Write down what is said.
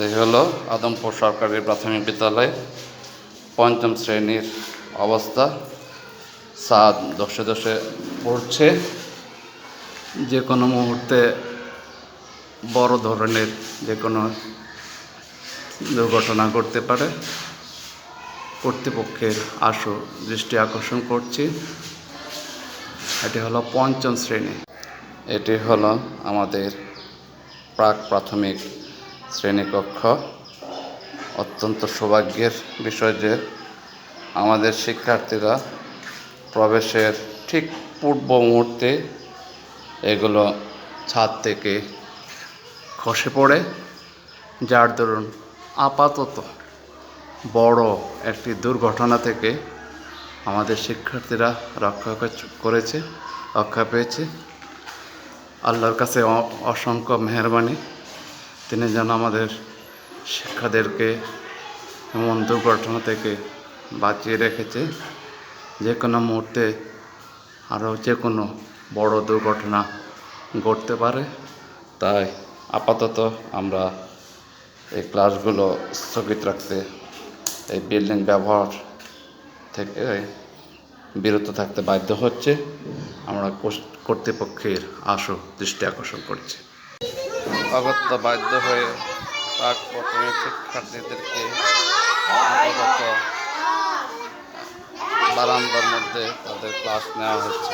এই হলো আদমপুর সরকারি প্রাথমিক বিদ্যালয়, পঞ্চম শ্রেণির অবস্থা। সাদ দশে দশে পড়ছে। যে কোনো মুহূর্তে বড় ধরনের যে কোনো দুর্ঘটনা ঘটতে পারে। কর্তৃপক্ষের আশু দৃষ্টি আকর্ষণ করছি। এটি হলো পঞ্চম শ্রেণি। এটি হলো আমাদের প্রাক প্রাথমিক শ্রেণীকক্ষ। অত্যন্ত সৌভাগ্যের বিষয় যে আমাদের শিক্ষার্থীরা প্রবেশের ঠিক পূর্ব মুহূর্তে এগুলো ছাদ থেকে খসে পড়ে, যার দরুন আপাতত বড় একটি দুর্ঘটনা থেকে আমাদের শিক্ষার্থীরা রক্ষা করেছে- রক্ষা পেয়েছে। আল্লাহর কাছে অসংখ্য মেহরবানি। তিনি যেন আমাদের শিক্ষাদেরকে এমন দুর্ঘটনা থেকে বাঁচিয়ে রেখেছে, যে কোনো মুহূর্তে আরও যে কোনো বড় দুর্ঘটনা ঘটতে পারে। তাই আপাতত আমরা এই ক্লাসগুলো স্থগিত রাখতে, এই বিল্ডিং ব্যবহার থেকে বিরত থাকতে বাধ্য হচ্ছে। আমরা কর্তৃপক্ষের আশু দৃষ্টি আকর্ষণ করছি। অগত্য বাধ্য হয়ে প্রাক প্রাথমিক শিক্ষার্থীদেরকে বারান্দার মধ্যে তাদের ক্লাস নেওয়া হচ্ছে।